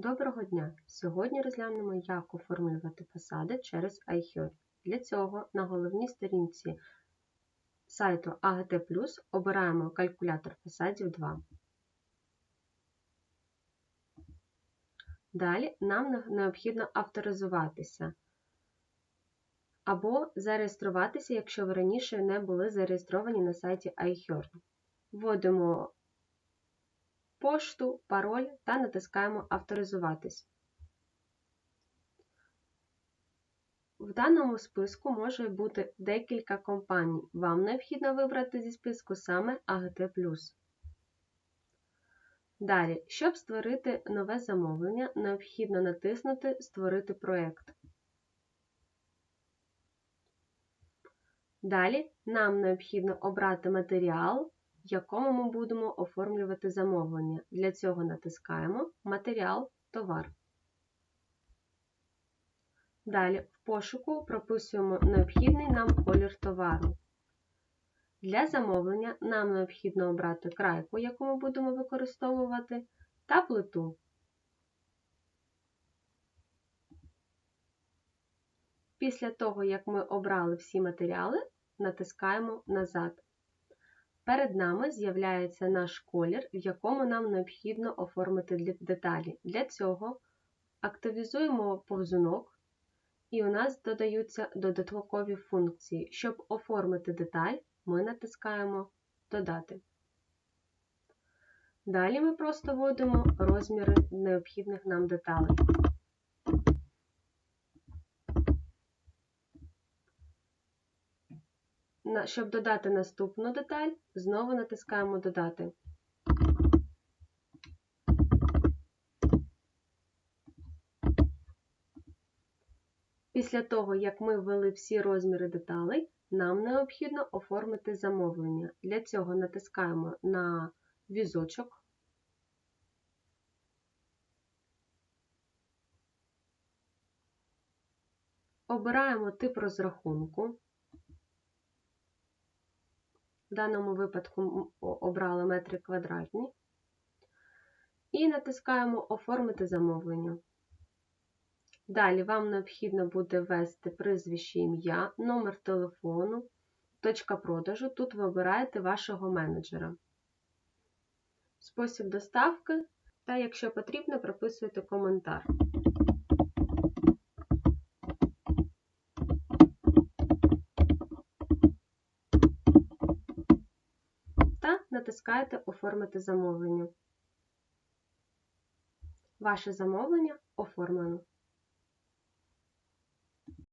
Доброго дня! Сьогодні розглянемо, як оформлювати фасади через iHeart. Для цього на головній сторінці сайту AGT+, обираємо калькулятор фасадів 2. Далі нам необхідно авторизуватися або зареєструватися, якщо ви раніше не були зареєстровані на сайті iHeart. Вводимо пошту, пароль та натискаємо Авторизуватись. В даному списку може бути декілька компаній. Вам необхідно вибрати зі списку саме AGT. Далі, щоб створити нове замовлення, необхідно натиснути Створити проєкт. Далі нам необхідно обрати матеріал, в якому ми будемо оформлювати замовлення. Для цього натискаємо Матеріал Товар. Далі в пошуку прописуємо необхідний нам колір товару. Для замовлення нам необхідно обрати крайку, яку ми будемо використовувати, та плиту. Після того, як ми обрали всі матеріали, натискаємо назад. Перед нами з'являється наш колір, в якому нам необхідно оформити деталі. Для цього активізуємо повзунок, і у нас додаються додаткові функції. Щоб оформити деталь, ми натискаємо Додати. Далі ми просто вводимо розміри необхідних нам деталей. Щоб додати наступну деталь, знову натискаємо Додати. Після того, як ми ввели всі розміри деталей, нам необхідно оформити замовлення. Для цього натискаємо на візочок. Обираємо тип розрахунку. В даному випадку обрали метри квадратні. І натискаємо Оформити замовлення. Далі вам необхідно буде ввести прізвище ім'я, номер телефону, точка продажу. Тут ви обираєте вашого менеджера. Спосіб доставки, та, якщо потрібно, прописуєте коментар. Натискаєте Оформити замовлення. Ваше замовлення оформлено.